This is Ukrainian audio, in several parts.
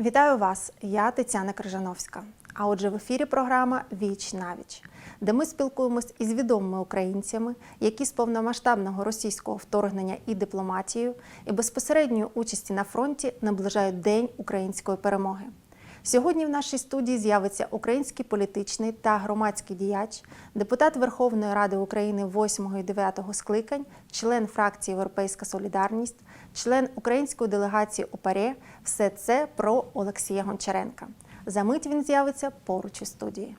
Вітаю вас! Я Тетяна Крижановська. А отже, в ефірі програма Віч навіч, де ми спілкуємось із відомими українцями, які з повномасштабного російського вторгнення і дипломатією, і безпосередньої участі на фронті наближають День української перемоги. Сьогодні в нашій студії з'явиться український політичний та громадський діяч, депутат Верховної Ради України 8 і 9 скликань, член фракції Європейська Солідарність, член української делегації ОПАРЄ. Все це про Олексія Гончаренка. За мить він з'явиться поруч у студії.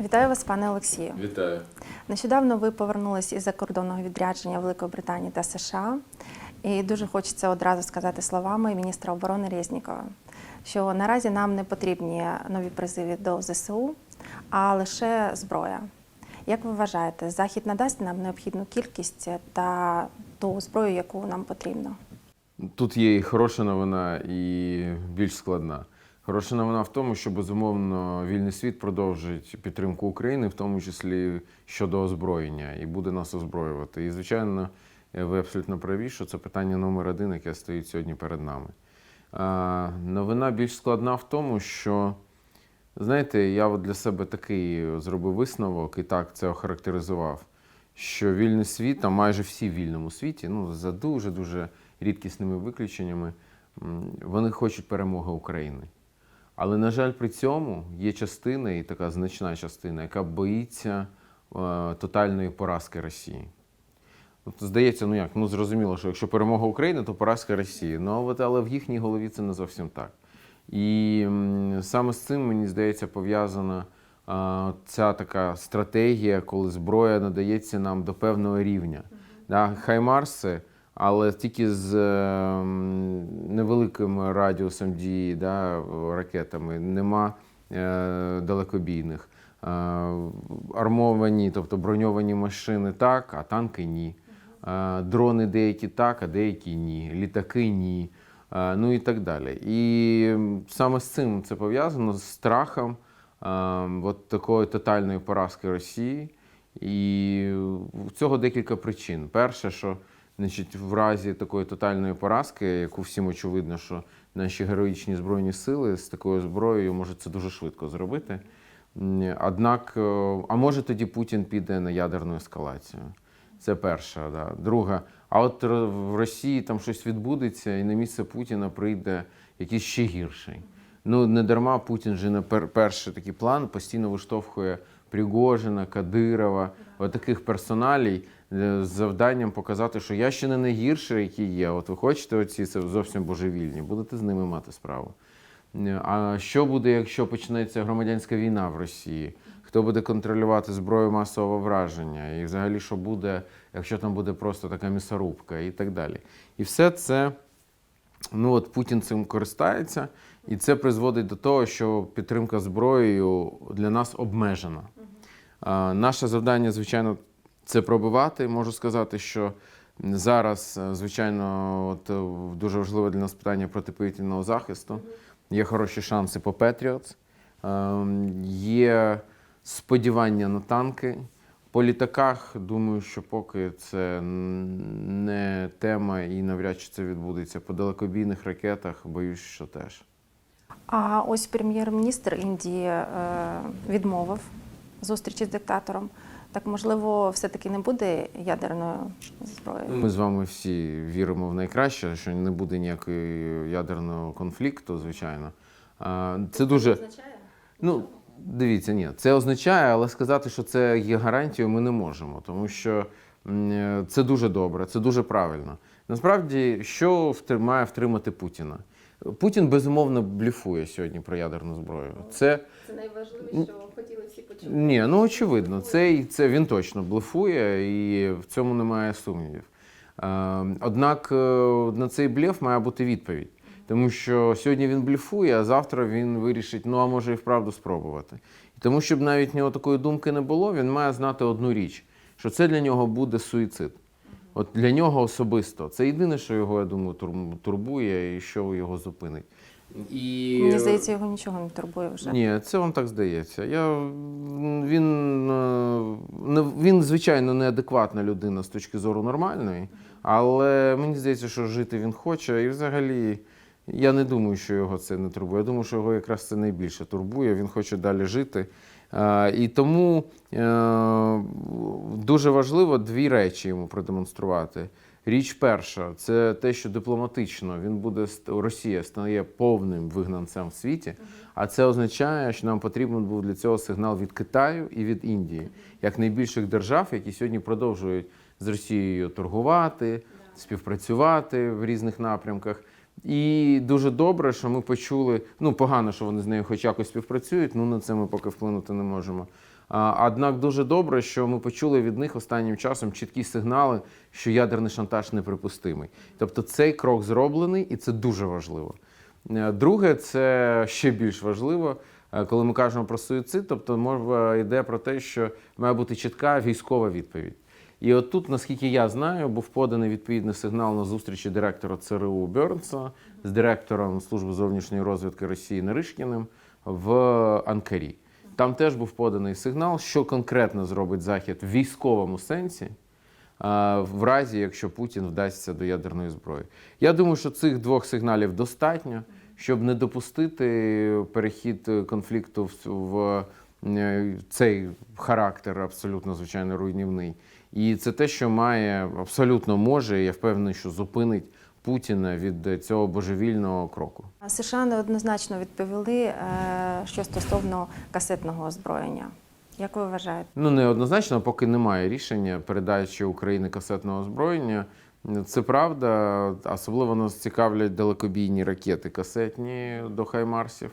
Вітаю вас, пане Олексію. Вітаю. Нещодавно ви повернулись із закордонного відрядження Великої Британії та США. І дуже хочеться одразу сказати словами міністра оборони Резнікова, що наразі нам не потрібні нові призиви до ЗСУ, а лише зброя. Як ви вважаєте, Захід надасть нам необхідну кількість та ту зброю, яку нам потрібно? Тут є і хороша новина, і більш складна. Хороша новина в тому, що безумовно вільний світ продовжить підтримку України, в тому числі щодо озброєння, і буде нас озброювати. І, звичайно, ви абсолютно праві, що це питання номер один, яке стоїть сьогодні перед нами. Новина більш складна в тому, що, знаєте, я от для себе такий зробив висновок і так це охарактеризував, що вільний світ, а майже всі в вільному світі, ну, за дуже-дуже рідкісними виключеннями, вони хочуть перемоги України. Але, на жаль, при цьому є частина, і така значна частина, яка боїться е, тотальної поразки Росії. От, здається, ну як, ну зрозуміло, що якщо перемога України, то поразка Росії. Ну, от, але в їхній голові це не зовсім так. І саме з цим, мені здається, пов'язана ця така стратегія, коли зброя надається нам до певного рівня. Да, Хаймарси, але тільки з е, невеликим радіусом дії да, ракетами, нема е, далекобійних. Е, армовані, тобто броньовані машини так, а танки ні. Е, Дрони деякі так, а деякі ні. Літаки ні. Е, Ну і так далі. І саме з цим це пов'язано з страхом е, от такої тотальної поразки Росії. І цього декілька причин. Перше, що значить, в разі такої тотальної поразки, яку всім очевидно, що наші героїчні збройні сили з такою зброєю можуть це дуже швидко зробити. Однак, е, а може тоді Путін піде на ядерну ескалацію. Це перша. Да. Друга, а от в Росії там щось відбудеться, і на місце Путіна прийде якийсь ще гірший. Ну, не дарма Путін же на пер- перший такий план постійно виштовхує Пригожина, Кадирова, таких персоналій е, з завданням показати, що я ще не найгірший, який є. От ви хочете оці це зовсім божевільні, будете з ними мати справу. Е, А що буде, якщо почнеться громадянська війна в Росії? Хто буде контролювати зброю масового враження? І взагалі, що буде, якщо там буде просто така місорубка і так далі. І все це, ну от Путін цим користається, і це призводить до того, що підтримка зброєю для нас обмежена. А, Наше завдання, звичайно, це пробивати. Можу сказати, що зараз, е, звичайно, от е, дуже важливе для нас питання протиповітряного захисту. Є хороші шанси по Петріотс, є сподівання на танки. По літаках, думаю, що поки це не тема і навряд чи це відбудеться. По далекобійних ракетах боюсь, що теж. А ось прем'єр-міністр Індії е, відмовив зустрічі з диктатором. Так можливо, все-таки не буде ядерною зброєю. Ми з вами всі віримо в найкраще, що не буде ніякого ядерного конфлікту, звичайно. Це дуже. Ну, дивіться, ні, це означає, але сказати, що це є гарантією, ми не можемо, тому що це дуже добре, це дуже правильно. Насправді, що має втримати Путіна? Путін безумовно бліфує сьогодні про ядерну зброю. Це Це найважливіше, що хотіли всі почути. ні, ну очевидно, це, це він точно блефує, і в цьому немає сумнівів. Е, Однак е, на цей блеф має бути відповідь. Тому що сьогодні він блефує, а завтра він вирішить, ну а може і вправду спробувати. І тому, щоб навіть в нього такої думки не було, він має знати одну річ, що це для нього буде суїцид. От для нього особисто. Це єдине, що його, я думаю, турбує і що його зупинить. І... Мені здається, його нічого не турбує вже. Ні, це вам так здається. Я, він, е, він, звичайно, неадекватна людина з точки зору нормальної, Але мені здається, що жити він хоче, і взагалі я не думаю, що його це не турбує. Я думаю, що його якраз це найбільше турбує. Він хоче далі жити. І тому е, дуже важливо дві речі йому продемонструвати. Річ перша це те, що дипломатично він буде Росія стає повним вигнанцем в світі. А це означає, що нам потрібен був для цього сигнал від Китаю і від Індії, як найбільших держав, які сьогодні продовжують з Росією торгувати, співпрацювати в різних напрямках. І дуже добре, що ми почули. Ну, погано, що вони з нею хоч якось співпрацюють. Ну на це ми поки вплинути не можемо. Однак дуже добре, що ми почули від них останнім часом чіткі сигнали, що ядерний шантаж неприпустимий. Тобто цей крок зроблений, і це дуже важливо. Е, Друге, це ще більш важливо, е, коли ми кажемо про суїцид, тобто мова йде про те, що має бути чітка військова відповідь. І от тут, наскільки я знаю, був поданий відповідний сигнал на зустрічі директора ЦРУ Бернса з директором Служби зовнішньої розвідки Росії Наришкіним в Анкарі. Там теж був поданий сигнал, що конкретно зробить Захід в військовому сенсі, в разі, якщо Путін вдасться до ядерної зброї. Я думаю, що цих двох сигналів достатньо, щоб не допустити перехід конфлікту в, е, цей характер абсолютно звичайно руйнівний. І це те, що має абсолютно може, я впевнений, що зупинить Путіна від цього божевільного кроку. США неоднозначно відповіли, е, що стосовно касетного озброєння. Як ви вважаєте? Ну, неоднозначно, поки немає рішення передачі України касетного озброєння. Це правда, особливо нас цікавлять далекобійні ракети касетні до Хаймарсів.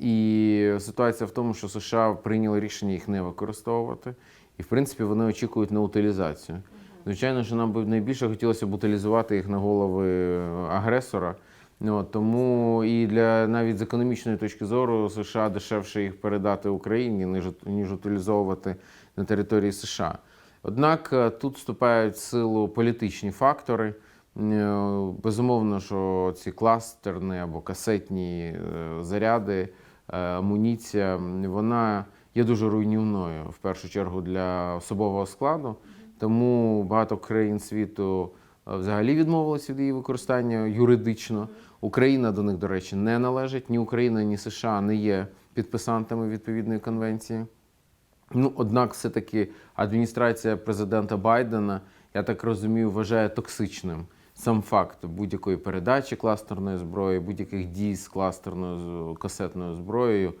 І ситуація в тому, що США прийняли рішення їх не використовувати. І, в принципі, вони очікують на утилізацію. Звичайно, що нам би найбільше хотілося б утилізувати їх на голови агресора. Ну, тому і для навіть з економічної точки зору США дешевше їх передати Україні, ніж, ніж утилізовувати на території США. Однак е, тут вступають в силу політичні фактори. Е, Безумовно, що ці кластерні або касетні е, заряди, е, амуніція, вона є дуже руйнівною в першу чергу для особового складу. Тому багато країн світу взагалі відмовилися від її використання юридично. Україна до них, до речі, не належить. Ні Україна, ні США не є підписантами відповідної конвенції. Ну, однак, все-таки адміністрація президента Байдена, я так розумію, вважає токсичним сам факт будь-якої передачі кластерної зброї, будь-яких дій з кластерною касетною зброєю.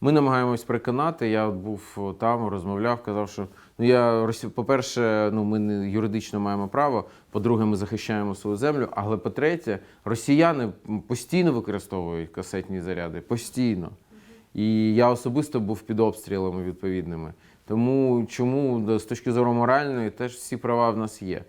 Ми намагаємось переконати. Я от був там, розмовляв, казав, що ну я по-перше, ну ми не юридично маємо право. По-друге, ми захищаємо свою землю. Але по-третє, росіяни постійно використовують касетні заряди. Постійно. І я особисто був під обстрілами відповідними. Тому чому з точки зору моральної теж всі права в нас є.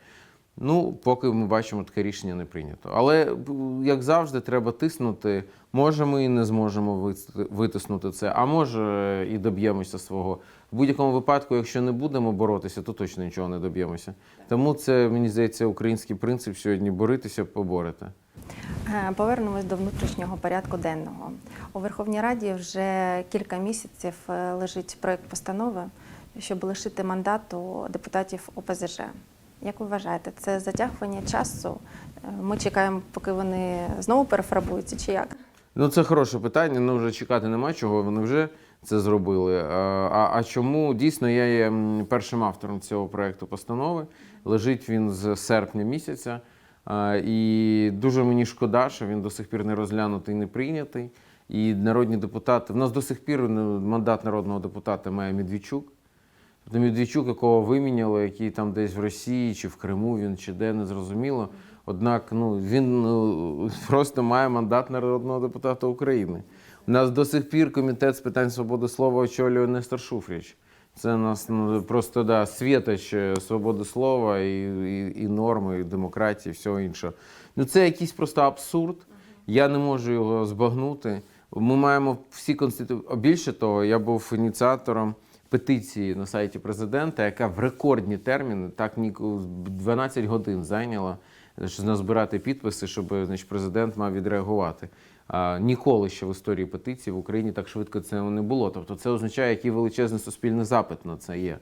Ну, поки ми бачимо, таке рішення не прийнято. Але як завжди, треба тиснути. Може, ми і не зможемо витиснути це, а може і доб'ємося свого. В будь-якому випадку, якщо не будемо боротися, то точно нічого не доб'ємося. Тому це мені здається український принцип сьогодні боритися, поборити. Е, Повернемось до внутрішнього порядку денного. У Верховній Раді вже кілька місяців е, лежить проект постанови, щоб лишити мандату депутатів ОПЗЖ. Як ви вважаєте, це затягування часу? Е, Ми чекаємо, поки вони знову перефарбуються, чи як? Ну, це хороше питання. Ну вже чекати нема чого. Вони вже це зробили. А, а, а чому дійсно я є першим автором цього проекту постанови? Лежить він з серпня місяця. І дуже мені шкода, що він до сих пір не розглянутий, не прийнятий. І народні депутати. В нас до сих пір ну, мандат народного депутата має Медведчук. Тобто Медведчук, якого виміняли, який там десь в Росії чи в Криму він чи де не зрозуміло. Однак ну, він ну, просто має мандат народного депутата України. У нас до сих пір комітет з питань свободи слова очолює Нестор Шуфріч. Це нас ну, просто да, світоч свободи слова і, і, і норми, і демократії, і всього іншого. Ну це якийсь просто абсурд. Я не можу його збагнути. Ми маємо всі конститу... Більше того, я був ініціатором петиції на сайті президента, яка в рекордні терміни, так ні 12 годин зайняла, назбирати підписи, щоб значить, президент мав відреагувати. А, ніколи ще в історії петиції в Україні так швидко це не було. Тобто це означає, який величезний суспільний запит на це є.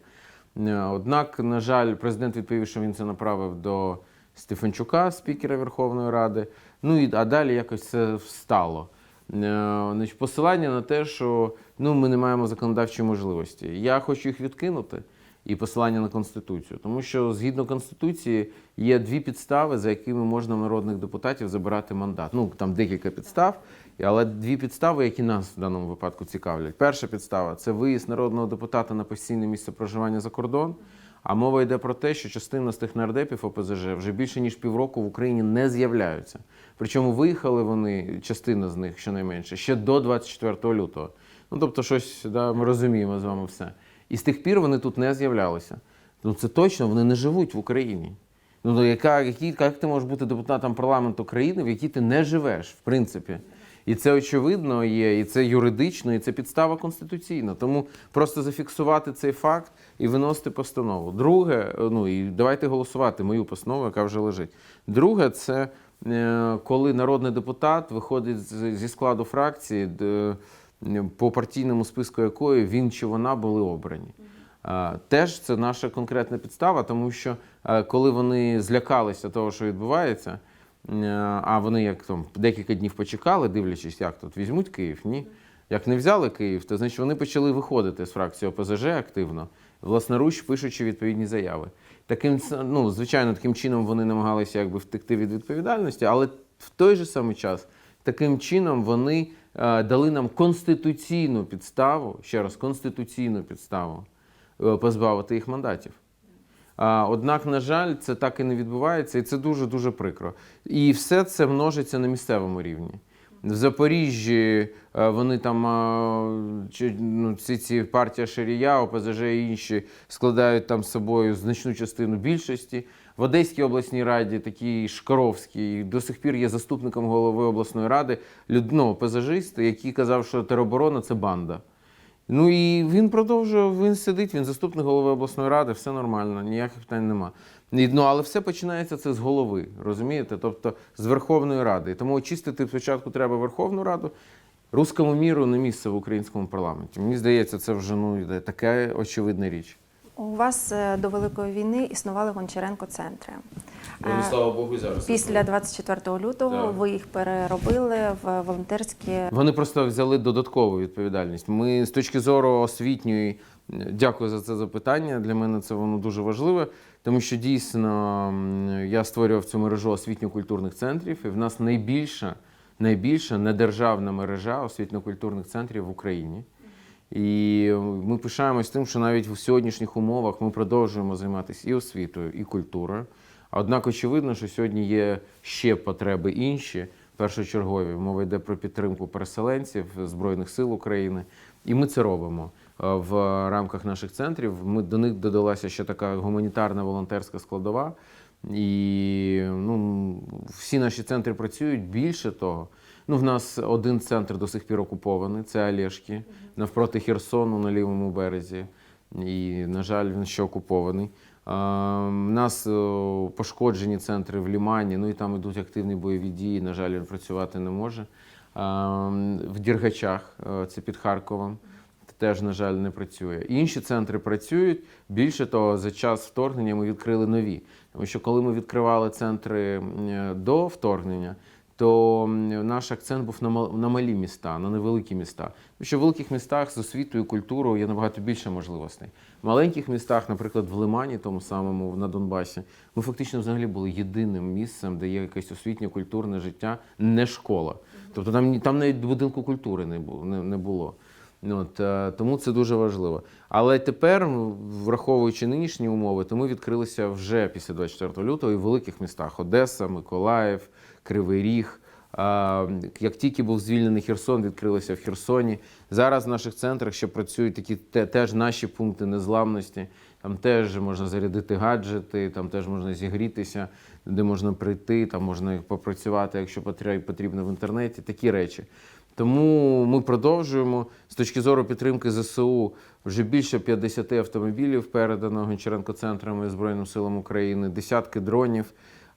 Е, Однак, на жаль, президент відповів, що він це направив до Стефанчука, спікера Верховної Ради. Ну і а далі якось це встало. Е, посилання на те, що ну, ми не маємо законодавчої можливості. Я хочу їх відкинути і посилання на Конституцію. Тому що згідно Конституції є дві підстави, за якими можна народних депутатів забирати мандат. Ну там декілька підстав, але дві підстави, які нас в даному випадку цікавлять. Перша підстава це виїзд народного депутата на постійне місце проживання за кордон. А мова йде про те, що частина з тих нардепів ОПЗЖ вже більше ніж півроку в Україні не з'являються. Причому виїхали вони, частина з них щонайменше, ще до 24 лютого. Ну тобто, щось да, ми розуміємо з вами все. І з тих пір вони тут не з'являлися. Ну це точно вони не живуть в Україні. Ну яка, які, як ти можеш бути депутатом парламенту країни, в якій ти не живеш, в принципі? І це очевидно є, і це юридично, і це підстава конституційна. Тому просто зафіксувати цей факт і виносити постанову. Друге, ну і давайте голосувати мою постанову, яка вже лежить. Друге, це е, коли народний депутат виходить зі складу фракції, е, по партійному списку якої він чи вона були обрані. Теж це наша конкретна підстава, тому що е, коли вони злякалися того, що відбувається, е, а вони як там декілька днів почекали, дивлячись, як тут візьмуть Київ, ні. Як не взяли Київ, то значить вони почали виходити з фракції ОПЗЖ активно, власноруч пишучи відповідні заяви. Таким ну, звичайно, таким чином вони намагалися якби втекти від відповідальності, але в той же самий час таким чином вони е, дали нам конституційну підставу, ще раз, конституційну підставу е, позбавити їх мандатів. Однак, на жаль, це так і не відбувається, і це дуже дуже прикро. І все це множиться на місцевому рівні. В Запоріжжі е, вони там чи- ну, ці, ці партія Шарія, ОПЗЖ і інші складають там з собою значну частину більшості. В Одеській обласній раді такий Шкаровський до сих пір є заступником голови обласної ради, люд- ну, ОПЗЖист, який казав, що тероборона це банда. Ну і він продовжує, він сидить, він заступник голови обласної ради, все нормально, ніяких питань нема. Ну, але все починається це з голови, розумієте? Тобто з Верховної Ради. І тому очистити спочатку треба Верховну Раду. Руському міру не місце в українському парламенті. Мені здається, це вже ну, йде така очевидна річ. У вас е, до Великої війни існували Гончаренко-центри. Ну, Е, слава Богу, зараз. Після 24 лютого Так. ви їх переробили в волонтерські Вони просто взяли додаткову відповідальність. Ми з точки зору освітньої, дякую за це запитання. Для мене це воно дуже важливе, тому що дійсно я створював цю мережу освітньо-культурних центрів, і в нас найбільша, найбільша недержавна мережа освітньо-культурних центрів в Україні. І ми пишаємось тим, що навіть в сьогоднішніх умовах ми продовжуємо займатися і освітою, і культурою. Однак очевидно, що сьогодні є ще потреби інші, першочергові. Мова йде про підтримку переселенців Збройних сил України, і ми це робимо Е, в рамках наших центрів. Ми до них додалася ще така гуманітарна волонтерська складова. І ну, всі наші центри працюють більше того. Ну, в нас один центр до сих пір окупований, це Олешки, навпроти Херсону на лівому березі. І, на жаль, він ще окупований. У нас о, пошкоджені центри в Лімані, ну і там йдуть активні бойові дії. На жаль, він працювати не може. В Діргачах, е, це під Харковом, теж, на жаль, не працює. Інші центри працюють. Більше того, за час вторгнення ми відкрили нові. Тому що коли ми відкривали центри до вторгнення, то наш акцент був на мал- малі міста, на невеликі міста. Тому що в великих містах з освітою, культурою є набагато більше можливостей. В маленьких містах, наприклад, в Лимані, тому самому на Донбасі, ми фактично взагалі були єдиним місцем, де є якесь освітнє культурне життя, не школа. Тобто там, там навіть будинку культури не було. Не, не було. От, е, тому це дуже важливо. Але тепер, враховуючи нинішні умови, то ми відкрилися вже після 24 лютого і в великих містах Одеса, Миколаїв, Кривий Ріг. Як тільки був звільнений Херсон, відкрилися в Херсоні. Зараз в наших центрах ще працюють такі теж наші пункти незламності. Там теж можна зарядити гаджети, там теж можна зігрітися, де можна прийти, там можна попрацювати, якщо потрібно в інтернеті. Такі речі. Тому ми продовжуємо з точки зору підтримки ЗСУ. Вже більше 50 автомобілів передано Гончаренко центрами Збройним силам України, десятки дронів,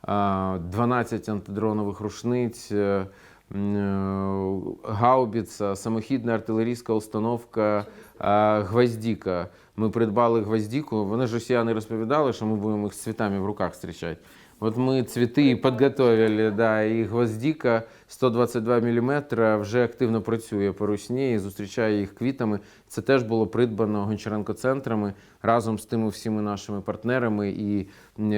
12 антидронових рушниць, е, е, гаубіца, самохідна артилерійська установка, гвоздіка. Ми придбали гвоздіку. Вони ж росіяни розповідали, що ми будемо їх з цвітами в руках зустрічати. Вот мы цветы подготовили, да, і гвоздика 122 мм вже активно працює по русні і зустрічає їх квітами. Це теж було придбано Гончаренко центрами разом з тими всіми нашими партнерами і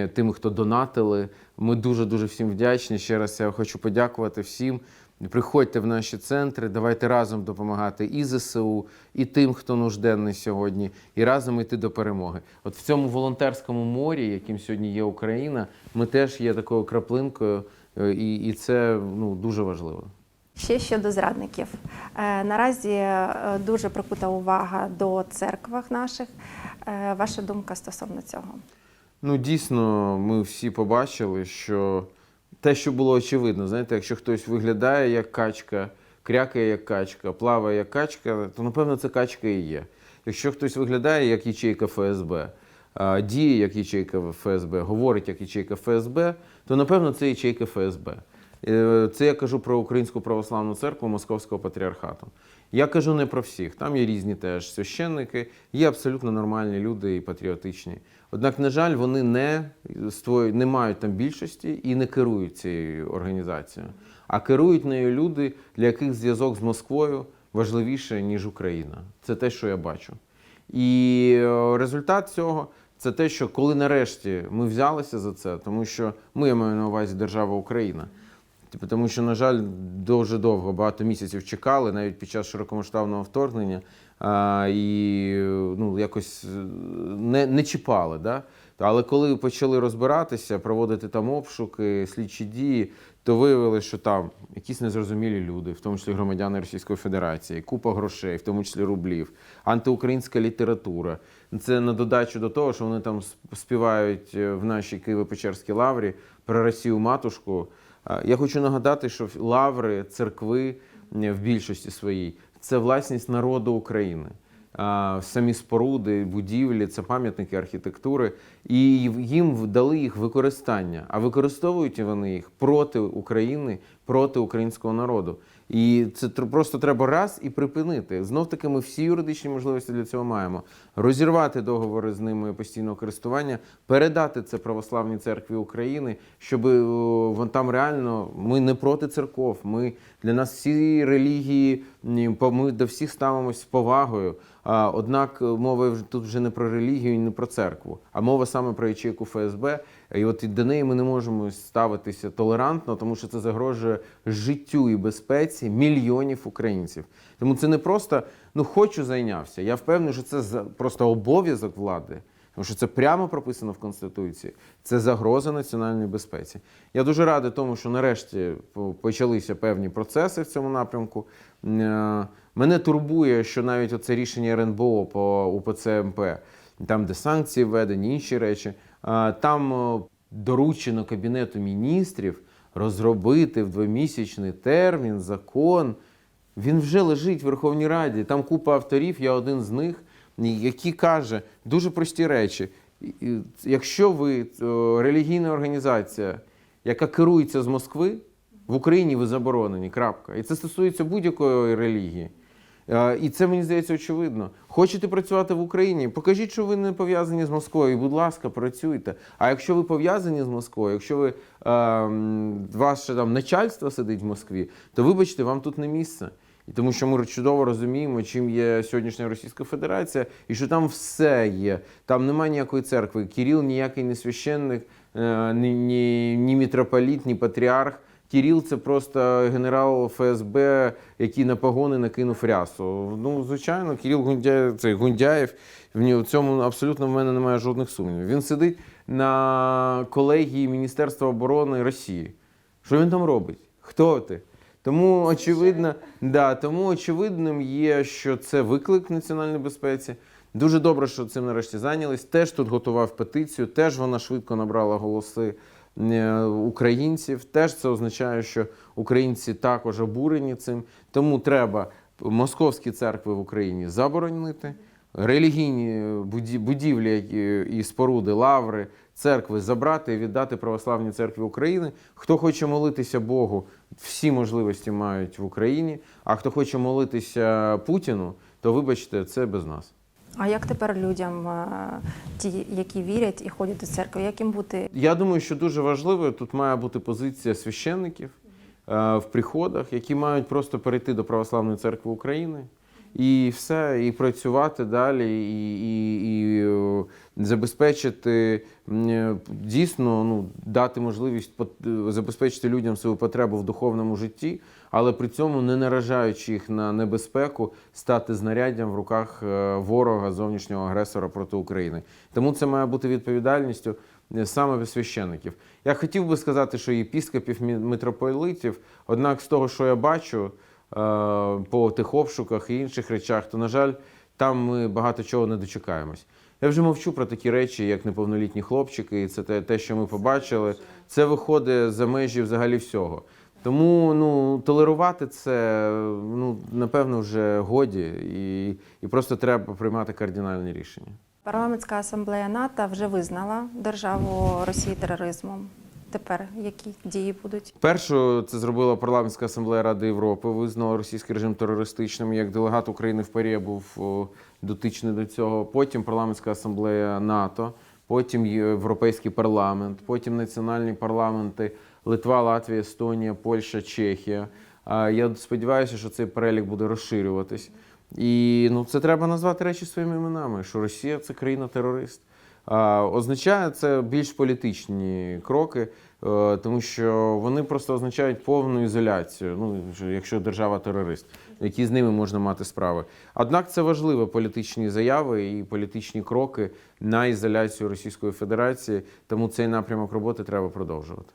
тими, хто донатили. Ми дуже дуже всім вдячні. Ще раз я хочу подякувати всім. Приходьте в наші центри, давайте разом допомагати і ЗСУ, і тим, хто нужденний сьогодні, і разом йти до перемоги. От в цьому волонтерському морі, яким сьогодні є Україна, ми теж є такою краплинкою, е, і, і це ну, дуже важливо. Ще щодо зрадників. Е, Наразі е, дуже прикута увага до церквах наших. Ваша думка стосовно цього? Ну, дійсно, ми всі побачили, що те, що було очевидно, знаєте, якщо хтось виглядає як качка, крякає як качка, плаває як качка, то напевно це качка і є. Якщо хтось виглядає як ячейка ФСБ, діє як ячейка ФСБ, говорить як ячейка ФСБ, то напевно це ячейка ФСБ. Е, Це я кажу про Українську православну церкву Московського патріархату. Я кажу не про всіх. Там є різні теж священники, є абсолютно нормальні люди і патріотичні. Однак, на жаль, вони не, ствою- не мають там більшості і не керують цією організацією. А керують нею люди, для яких зв'язок з Москвою важливіше, ніж Україна. Це те, що я бачу. І е, результат цього це те, що коли нарешті ми взялися за це, тому що ми я маю на увазі держава Україна. Типу, тому що, на жаль, дуже довго, багато місяців чекали, навіть під час широкомасштабного вторгнення, і ну, якось е, не, не чіпали. Да? Але коли почали розбиратися, проводити там обшуки, слідчі дії, то виявилося, що там якісь незрозумілі люди, в тому числі громадяни Російської Федерації, купа грошей, в тому числі рублів, антиукраїнська література. Це на додачу до того, що вони там співають е, в нашій Києво-Печерській лаврі про Росію матушку. Я хочу нагадати, що лаври, церкви в більшості своїй це власність народу України. Самі споруди, будівлі, це пам'ятники архітектури, і їм дали їх використання. А використовують вони їх проти України, проти українського народу. І це просто треба раз і припинити. Знов таки, ми всі юридичні можливості для цього маємо. Розірвати договори з ними постійного користування, передати це православній церкві України, щоб е, вон там реально ми не проти церков. Ми для нас всі релігії, ми до всіх ставимося з повагою. Однак е, мова тут вже не про релігію і не про церкву, а мова саме про ячейку ФСБ. І от до неї ми не можемо ставитися толерантно, тому що це загрожує життю і безпеці мільйонів українців. Тому це не просто ну хочу зайнявся. Я впевнений, що це просто обов'язок влади. Тому що це прямо прописано в Конституції. Це загроза національній безпеці. Я дуже радий тому, що нарешті почалися певні процеси в цьому напрямку. Мене турбує, що навіть оце рішення РНБО по УПЦ МП, там, де санкції введені, інші речі, там е, доручено Кабінету міністрів розробити в двомісячний термін закон. Він вже лежить в Верховній Раді. Там купа авторів, я один з них, які каже дуже прості речі. Якщо ви е, релігійна організація, яка керується з Москви, в Україні ви заборонені. Крапка. І це стосується будь-якої релігії. Е, І це мені здається очевидно. Хочете працювати в Україні? Покажіть, що ви не пов'язані з Москвою. Будь ласка, працюйте. А якщо ви пов'язані з Москвою, якщо ви е, ваше там начальство сидить в Москві, то вибачте, вам тут не місце. І тому що ми чудово розуміємо, чим є сьогоднішня Російська Федерація, і що там все є. Там немає ніякої церкви. Кирил ніякий не священник, е, ні, ні, ні мітрополіт, ні патріарх. Кіріл це просто генерал ФСБ, який на погони накинув рясу. Ну, звичайно, Кіріл Гундяєв, цей Гундяєв, в цьому абсолютно в мене немає жодних сумнівів. Він сидить на колегії Міністерства оборони Росії. Що він там робить? Хто ти? Тому очевидно, да, тому очевидним є, що це виклик національній безпеці. Дуже добре, що цим нарешті зайнялись. Теж тут готував петицію, теж вона швидко набрала голоси українців. Теж це означає, що українці також обурені цим. Тому треба московські церкви в Україні заборонити, релігійні будівлі і споруди, лаври, церкви забрати і віддати православній церкві України. Хто хоче молитися Богу, всі можливості мають в Україні. А хто хоче молитися Путіну, то вибачте, це без нас. А як тепер людям, е, ті, які вірять і ходять до церкви, як їм бути? Я думаю, що дуже важливою тут має бути позиція священників е, в приходах, які мають просто перейти до Православної церкви України і все, і працювати далі, і, і, і е, забезпечити е, дійсно ну, дати можливість е, забезпечити людям свою потребу в духовному житті, але при цьому не наражаючи їх на небезпеку стати знаряддям в руках ворога зовнішнього агресора проти України. Тому це має бути відповідальністю саме священиків. Я хотів би сказати, що єпіскопів мі- митрополитів, однак з того, що я бачу по тих обшуках і інших речах, то, на жаль, там ми багато чого не дочекаємось. Я вже мовчу про такі речі, як неповнолітні хлопчики, і це те, те, що ми побачили. Це виходить за межі взагалі всього. Тому ну, толерувати це, ну, напевно, вже годі, і, і просто треба приймати кардинальні рішення. Парламентська асамблея НАТО вже визнала державу Росії тероризмом. Тепер які дії будуть? Першу це зробила парламентська асамблея Ради Європи, визнала російський режим терористичним. Як делегат України в ПАРі був дотичний до цього. Потім парламентська асамблея НАТО, потім Європейський парламент, потім національні парламенти Литва, Латвія, Естонія, Польща, Чехія. Я сподіваюся, що цей перелік буде розширюватись. І ну, це треба назвати речі своїми іменами, що Росія це країна-терорист. Означає це більш політичні кроки, е, тому що вони просто означають повну ізоляцію. Ну, якщо держава терорист, які з ними можна мати справи. Однак це важливі політичні заяви і політичні кроки на ізоляцію Російської Федерації. Тому цей напрямок роботи треба продовжувати.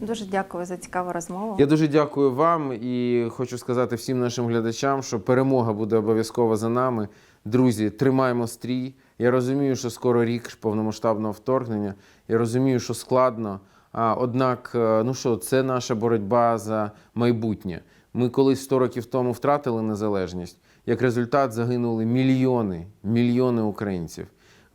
Дуже дякую за цікаву розмову. Я дуже дякую вам і хочу сказати всім нашим глядачам, що перемога буде обов'язково за нами. Друзі, тримаємо стрій. Я розумію, що скоро рік повномасштабного вторгнення. Я розумію, що складно. А, однак, е, ну що, це наша боротьба за майбутнє. Ми колись 100 років тому втратили незалежність. Як результат загинули мільйони, мільйони українців.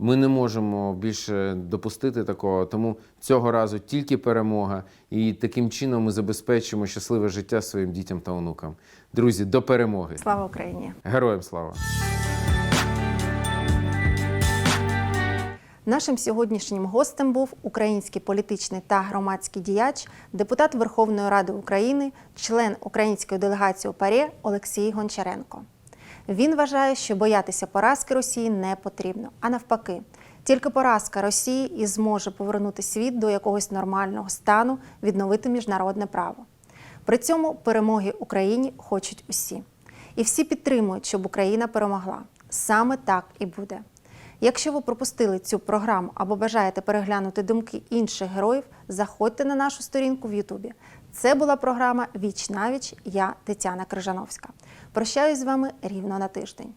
Ми не можемо більше допустити такого, тому цього разу тільки перемога, і таким чином ми забезпечимо щасливе життя своїм дітям та онукам. Друзі, до перемоги! Слава Україні! Героям слава! Нашим сьогоднішнім гостем був український політичний та громадський діяч, депутат Верховної Ради України, член української делегації ПАРЄ Олексій Гончаренко. Він вважає, що боятися поразки Росії не потрібно, а навпаки, тільки поразка Росії і зможе повернути світ до якогось нормального стану, відновити міжнародне право. При цьому перемоги Україні хочуть усі. І всі підтримують, щоб Україна перемогла. Саме так і буде. Якщо ви пропустили цю програму або бажаєте переглянути думки інших героїв, заходьте на нашу сторінку в Ютубі. Це була програма Віч навіч. Я Тетяна Крижановська. Прощаюсь з вами рівно на тиждень.